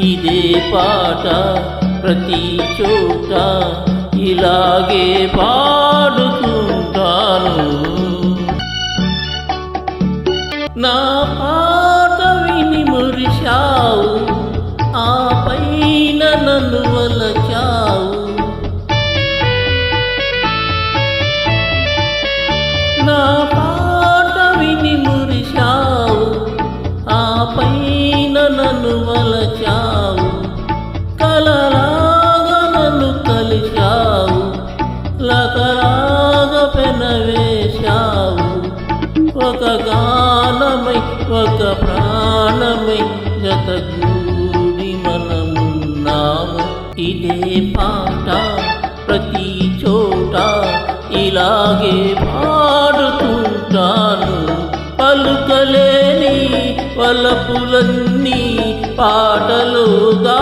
ఇదే పాట ప్రతి చోట ఇలాగే పాడుకుంటాను నా పాట విని మురిశావు ఆ పైన నన్ను వలచావు. నా పాట విని మురిశావు ఆ పైన నన్ను వలచావు. ఒక కాలమై ఒక ప్రాణమై జతగూడి మనమున్నాము. ఇదే పాట ప్రతి చోట ఇలాగే పాడుతుంటాను. పలుకలేని పలపులన్నీ పాటలుగా